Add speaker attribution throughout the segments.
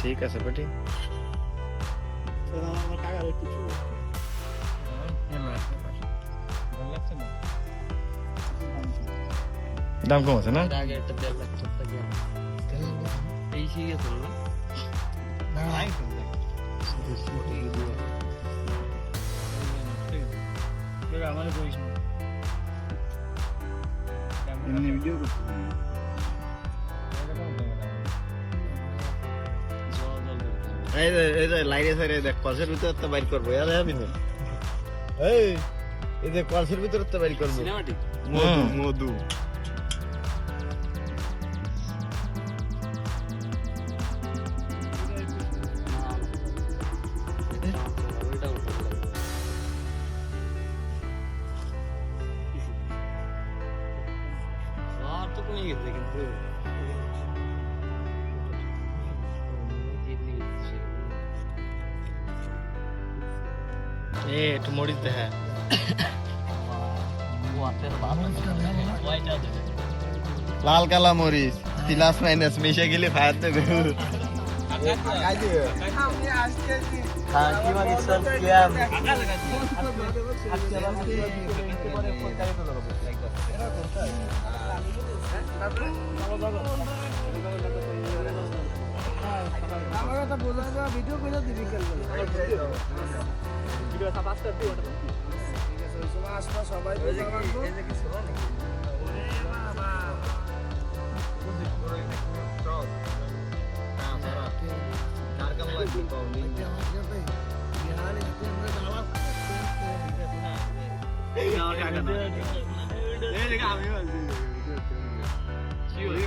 Speaker 1: ঠিক আছে বেটি। দাম কম আছে না?
Speaker 2: লাখ টাকা গেল এই
Speaker 1: যে এই যে লাইনে সাইডে দেখ কলসের ভিতর তো বাইর করব না? এই এই যে কলসের ভিতর তো বাইর করব। মধু মধু।
Speaker 2: আর তো কমে গেছে কিন্তু
Speaker 1: এ একটু মরিচ দে হ্যাঁ লাল কালা মরিচ প্লাস মাইনাস গেলে ফায়ার দেবে
Speaker 3: ভিডিও করে দিবি কাল সবাই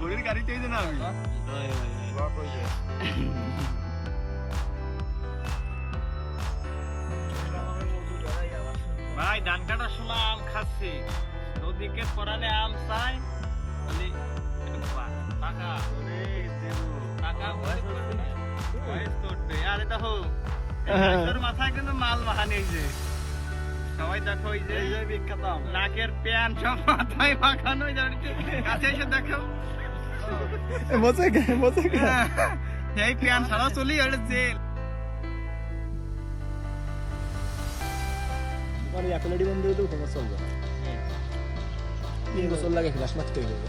Speaker 1: ঘড়ির গাড়ি চাইছে না আমি?
Speaker 4: ভাই ধান কাটার সময় আম খাচ্ছি। ওদিকে পরালে আম চাই বলি টাকা। টাকা বয়স আরে দেখো মাথায় কিন্তু মাল মাখানি হয়েছে। সবাই দেখো এই যে বিখ্যাত নাকের প্যান সব মাথায় মাখানো কাছে এসে দেখো।
Speaker 1: মজা গে মজা গে।
Speaker 4: এই প্যান সারা চলি আর জেল।
Speaker 3: মানে একলাডি বন্ধ তো চলবে না তিন গোসল লাগে ক্লাস মারতে হইবে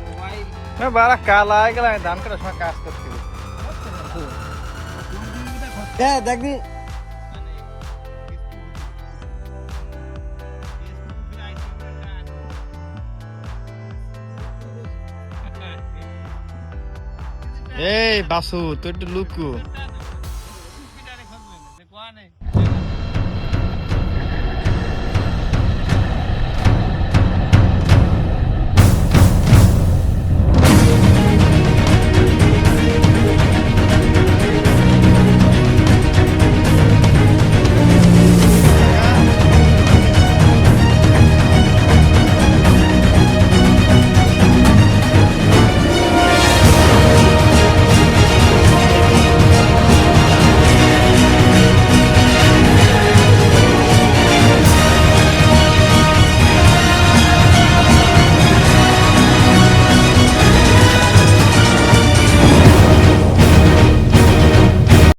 Speaker 4: মোবাইল
Speaker 1: বারা কালা ধান কাটার সময় কাজ করছিল হ্যাঁ দেখবি এই বাসু তুই একটু লুকু